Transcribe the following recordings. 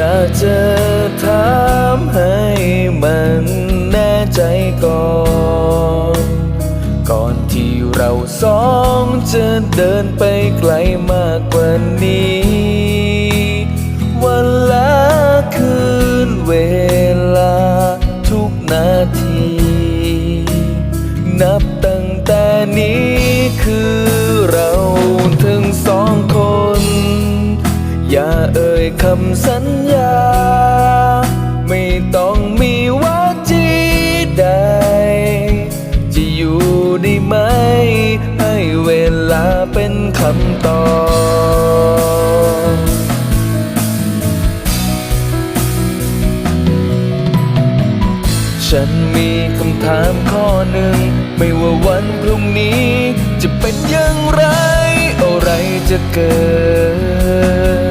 อยากจะถามให้มันแน่ใจก่อน ก่อนที่เราสองจะเดินไปไกลมากกว่านี้ วันละคืนเวลาทุกนาที นับตั้งแต่นี้คือเราทั้งสองคน อย่าเอ่ยคำสัญ ให้เวลาเป็นคำตอบฉันมีคำถามข้อหนึ่ง ไม่ว่าวันพรุ่งนี้ จะเป็นอย่างไร อะไรจะเกิ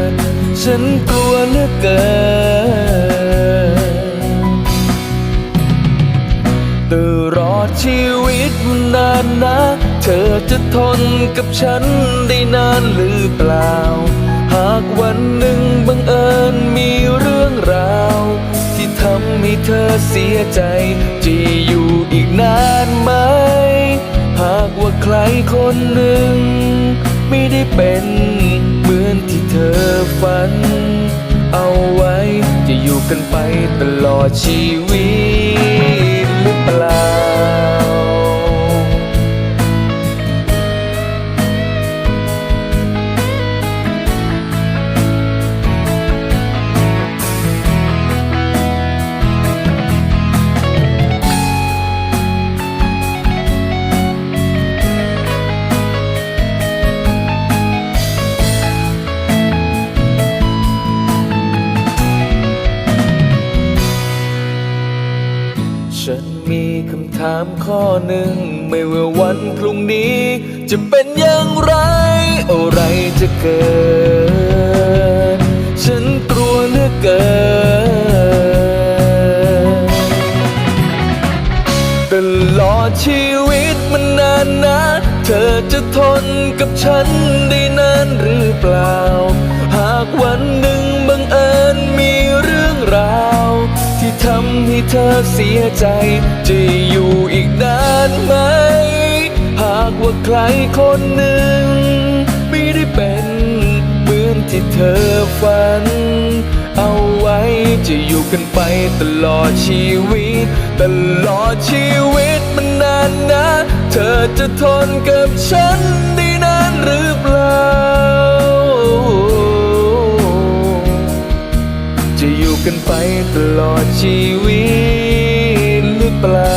ด ฉันกลัวเหลือเกิน ชีวิตมันนานนะ เธอจะทนกับฉันได้นานหรือเปล่า หากวันหนึ่งบังเอิญมีเรื่องราว ที่ทำให้เธอเสียใจ จะอยู่อีกนานไหม หากว่าใครคนหนึ่ง ไม่ได้เป็นเหมือนที่เธอฝัน เอาไว้จะอยู่กันไปตลอดชีวิต ฉันมีคำถามข้อหนึ่ง ไม่ว่าวันพรุ่งนี้ จะเป็นอย่างไร อะไรจะเกิด ฉันกลัวเหลือเกินตลอดชีวิตมันนานนะ เธอจะทนกับฉันได้นานหรือเปล่า หากวันหนึ่ง เธอเสียใจ จะอยู่อีกนานไหม หากว่าใครคนหนึ่ง ไม่ได้เป็นเหมือนที่เธอฝัน เอาไว้จะอยู่กันไปตลอดชีวิต ตลอดชีวิตมันนานนะ เธอจะทนกับฉันได้นานหรือเปล่า กันไปตลอดชีวิตหรือเปล่า